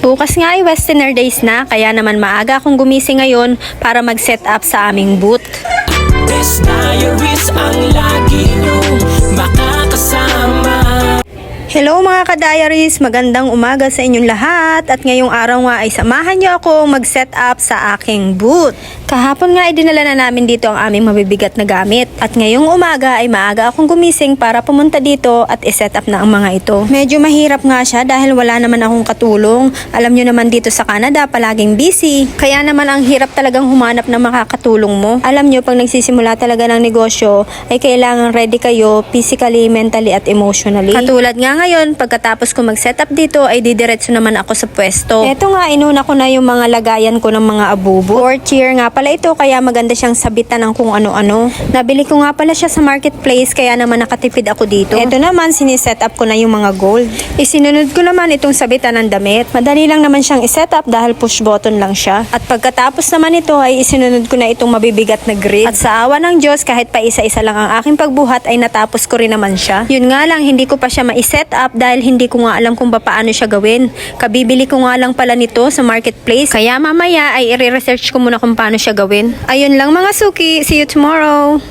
Bukas nga ay Westerner Days na, kaya naman maaga akong gumising ngayon para mag-set up sa aming booth. Best Diaries mga ka-diaries! Magandang umaga sa inyong lahat at ngayong araw nga ay samahan niyo ako mag-set up sa aking booth. Kahapon nga ay dinala na namin dito ang aming mabibigat na gamit at ngayong umaga ay maaga akong gumising para pumunta dito at iset up na ang mga ito. Medyo mahirap nga siya dahil wala naman akong katulong. Alam niyo naman dito sa Canada palaging busy. Kaya naman ang hirap talagang humanap ng makakatulong mo. Alam niyo pag nagsisimula talaga ng negosyo ay kailangan ready kayo physically, mentally at emotionally. Katulad nga ngayon, pagkatapos ko mag-set up dito ay didiretso naman ako sa pwesto. Ito nga, inuna ko na yung mga lagayan ko ng mga abubo. Fourth year nga pala ito, kaya maganda siyang sabitan ng kung ano-ano. Nabili ko nga pala siya sa marketplace, kaya naman nakatipid ako dito. Ito naman, siniset up ko na yung mga gold. Isinunod ko naman itong sabitan ng damit. Madali lang naman siyang iset up dahil push button lang siya. At pagkatapos naman ito ay isinunod ko na itong mabibigat na grid. At sa awa ng Diyos, kahit pa isa-isa lang ang aking pagbuhat ay natapos ko rin naman siya. Yun nga lang, hindi ko pa siya ma-set up dahil hindi ko nga alam kung paano siya gawin. Kabibili ko nga lang pala nito sa marketplace. Kaya mamaya ay i-research ko muna kung paano siya gawin. Ayun lang mga suki. See you tomorrow!